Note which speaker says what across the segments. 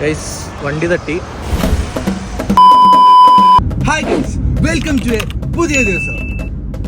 Speaker 1: Guys വണ്ടി തട്ടി.
Speaker 2: Hi guys welcome to a പുതിയ ദിവസം.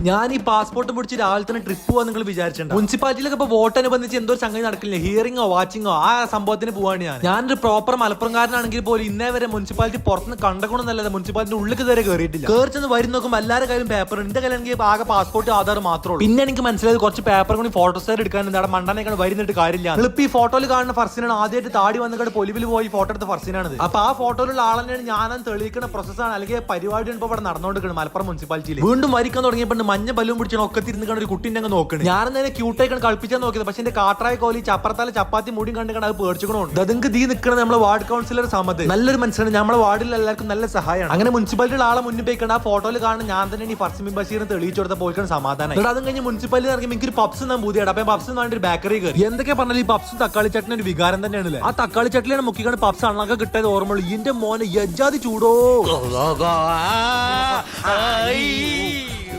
Speaker 1: ഞാൻ ഈ പാസ്പോർട്ട് പിടിച്ച് രാവിലെ തന്നെ ട്രിപ്പ് പോകാൻ നിങ്ങൾ വിചാരിച്ചിട്ടുണ്ട്? മുനിസിപ്പാലിറ്റിയിലൊക്കെ ഇപ്പൊ വോട്ട് അനുബന്ധിച്ച് എന്തോ ഒരു സംഗതി നടക്കില്ല? ഹിയറിംഗോ വാച്ചിങ്ങോ ആ സംഭവത്തിന് പോവാണ് ഞാൻ. ഞാനൊരു പ്രോപ്പർ മലപ്പുറംകാരനാണെങ്കിൽ പോലും ഇന്നേ വരെ മുനിസിപ്പാലിറ്റി പുറത്തുനിന്ന് കണ്ടകൊണ്ടെന്നല്ലാതെ മുനിസിപ്പാലിറ്റി ഉള്ളിൽ ഇതുവരെ കയറിയിട്ടില്ല കയറി ചെന്ന് വരും നോക്കുമ്പോൾ എല്ലാവരുടെ കയ്യിലും പേപ്പർ എന്റെ കയ്യിലാണെങ്കിൽ ആകെ പാസ്പോർട്ട് ആധാർ മാത്രമേ പിന്നെ എനിക്ക് മനസ്സിലായത് കുറച്ച് പേപ്പർ കൂടി ഫോട്ടോസ് എടുക്കാൻ അവിടെ മണ്ടനേക്കാണ് വരുന്നിട്ട് കാര്യമില്ല. ഇപ്പൊ ഈ ഫോട്ടോയിൽ കാണുന്ന ഫർസിനാണ്. ആദ്യമായിട്ട് താടി വന്നിട്ട് പൊലിവിൽ പോയി ഫോട്ടോ എടുത്ത ഫർസിനാണ് അപ്പൊ ആ ഫോട്ടോയിലുള്ള ആളെന്നെയാണ് ഞാനും തെളിയിക്കുന്ന പ്രോസസ്സാണ് അല്ലെങ്കിൽ പരിപാടിയാണ് ഇപ്പൊ ഇവിടെ നടന്നുകൊണ്ടിരിക്കുന്നത് മലപ്പുറം മുനിസിപ്പാലിറ്റിയിൽ വീണ്ടും വരിക്കാൻ തുടങ്ങിയപ്പോൾ മഞ്ഞ ബലൂൺ പിടിച്ചാണ് ഒക്കെ തിരിഞ്ഞ് കണ്ട ഒരു കുട്ടീനെ അങ്ങ് നോക്കണേ. ഞാൻ നേരെ ക്യൂട്ടായിക്കാണ് കളിപ്പിച്ചാൽ നോക്കിയത്. പക്ഷെ എന്റെ കാട്ടായ കോലി ചപ്പറത്താലെ ചപ്പാത്തി മുടിയും കണ്ട് കണ്ട് അത് പേടിച്ചുകൊണ്ടുണ്ട് അതുങ്ങൾക്ക് ദീ നിൽക്കണം നമ്മളെ വാർഡ് കൗൺസിലർ സമത്. നല്ലൊരു മനസ്സിലാണ് നമ്മുടെ വാർഡിൽ എല്ലാവർക്കും നല്ല സഹായമാണ്. അങ്ങനെ മുനിസിപ്പാലിറ്റി ആളെ മുന്നിൽ പോയിക്കണ്ട ആ ഫോട്ടോയിൽ കാണുന്ന ഞാൻ തന്നെ ഈ ഫർസിമി ബഷീറിന് തെളിയിച്ചു കൊടുത്ത പോയിക്കാണ് സമാധാനം അതും കഴിഞ്ഞ് മുനിസിപ്പാലിറ്റി ഇറങ്ങി എനിക്ക് ഒരു പപ്സ് ഞാൻ പുതിയ അപ്പൊ പപ്സ് വേണ്ടി ഒരു ബേക്കറി കയറി. എന്തൊക്കെ പറഞ്ഞാൽ ഈ പപ്സും തക്കാളി ചട്ടിന് ഒരു വികാരം തന്നെയാണ് ആ തക്കാളി ചട്ടിലാണ് മുക്കിക്കാണ് പപ്സ് അണ്ണൊക്കെ കിട്ടിയത് ഓർമ്മയുള്ളൂ. ഇതിന്റെ മോനെ യജാതി ചൂടോ.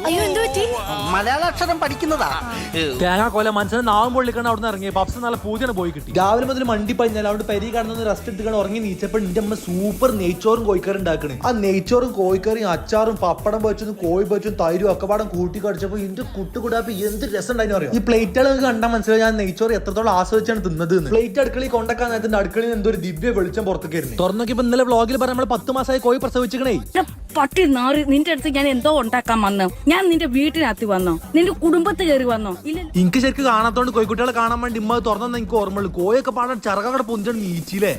Speaker 3: അയ്യോ എന്ത് പറ്റി?
Speaker 4: മലയാള അക്ഷരം പഠിക്കുന്നതാ
Speaker 1: തേങ്ങാ കൊല മനസ്സിന് നാവും പൊള്ളിക്കണ അവിടെ നിന്ന് ഇറങ്ങി. പപ്സ് നല്ല പൂജന പോയി കിട്ടി. രാവിലെ മുതൽ മണ്ടി പഞ്ഞാൽ അവിടെ പരി കാണുന്ന റെസ്റ്റ് എടുത്തിട്ട് ഉറങ്ങി നീച്ചപ്പോൾ എന്റെ അമ്മ സൂപ്പർ നെയ്ച്ചോറും കോഴിക്കറി ഉണ്ടാക്കണേ. ആ നെയ്ച്ചോറും കോഴിക്കറിയും അച്ചാറും പപ്പടം വെച്ചതും കോഴി വെച്ചും തൈരും ഒക്കെ പാടം കൂട്ടി കടിച്ചപ്പോ ഇതിന്റെ കുട്ടുകൂടാപ്പ് എന്ത് രസം ഉണ്ടായിരുന്നു അറിയാം? ഈ പ്ലേറ്റുകൾ കണ്ടാൽ മനസ്സിലായി ഞാൻ നെയ്ച്ചോറ് എത്രത്തോളം ആസ്വദിച്ചാണ് തിന്നത് പ്ലേറ്റ് അടുക്കളയിൽ കൊണ്ടാക്കാൻ നേരത്തിന്റെ അടുക്കളയിൽ എന്തോ ഒരു ദിവ്യ വെളിച്ചം പുറത്തേക്ക് തുറന്നു നോക്കിയപ്പോ ഇന്നലെ വ്ളോഗിൽ പറഞ്ഞ നമ്മൾ പത്ത് മാസമായി കോഴി പ്രസവിച്ചിക്കണേ
Speaker 3: പട്ടി നാറി നിന്റെ അടുത്ത് ഞാൻ എന്തോ ഉണ്ടാക്കാൻ വന്നു. ഞാൻ നിന്റെ വീട്ടിനകത്ത് വന്നോ. നിന്റെ കുടുംബത്ത് കയറി വന്നോ. ഇല്ല
Speaker 1: എനിക്ക് ശരിക്കും കാണാത്തോണ്ട് കോഴിക്കുട്ടികളെ കാണാൻ വേണ്ടി ഇമ്മ തുറന്നു എനിക്ക് ഓർമ്മയുള്ളൂ. കോയൊക്കെ പാടാൻ ചറകടെ പൊഞ്ചാണ് നീച്ചില്ലേ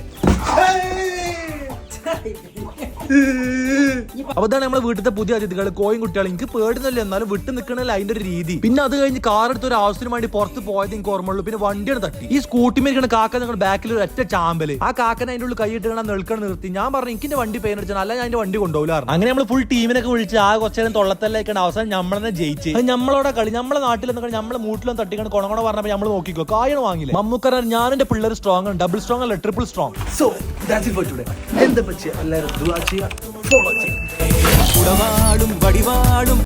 Speaker 1: അപ്പൊ ഇതാണ് നമ്മളെ പുതിയ അതിഥികൾ കോയും കുട്ടികൾ എനിക്ക് പേടുന്നില്ല എന്നാലും വിട്ടു നിൽക്കണല്ലോ അതിന്റെ ഒരു രീതി. പിന്നെ അത് കഴിഞ്ഞ് കാർ എടുത്ത് ഒരു ആവശ്യത്തിന് വേണ്ടി പുറത്ത് പോയത് എനിക്ക് ഓർമ്മയുള്ളൂ. പിന്നെ വണ്ടിയാണ് തട്ടി. ഈ സ്കൂട്ടി മേടിക്കണ കാക്ക നിങ്ങൾ ബാക്കിൽ ഒരു ഒറ്റ ചാമ്പൽ. ആ കാക്കനെ അതിന്റെ ഉള്ളിൽ കൈയിട്ട് കാണാൻ നിൽക്കണം നിർത്തി. ഞാൻ പറഞ്ഞു എനിക്ക് വണ്ടി പേന അടിച്ചാൽ അല്ല ഞാൻ അതിന്റെ വണ്ടി കൊണ്ടുപോകാറ് അങ്ങനെ നമ്മൾ ഫുൾ ടീമിനൊക്കെ വിളിച്ച് ആ കുറച്ചേരം തൊള്ളത്തല്ലേക്കാണ് അവസാനം നമ്മളെ ജയിച്ച്. അത് നമ്മളോടെ കളി നമ്മളെ നാട്ടിൽ എന്നൊക്കെ നമ്മളെ മൂട്ടിലും തട്ടിക്കണം കൊണകൊണ പറഞ്ഞപ്പോൾ നമ്മൾ നോക്കിക്കോ കായാണ് വാങ്ങില്ല? മമ്മൂക്കറ ഞാൻ എന്റെ പിള്ളേർ സ്ട്രോങ് ആണ്. ഡബിൾ സ്ട്രോങ് അല്ല triple strong
Speaker 2: so that's it for today എന്താ പറ്റിയ? എല്ലാവരും ദുആ சேனலை ஃபாலோ
Speaker 5: உடவாடும் வடிவாடும்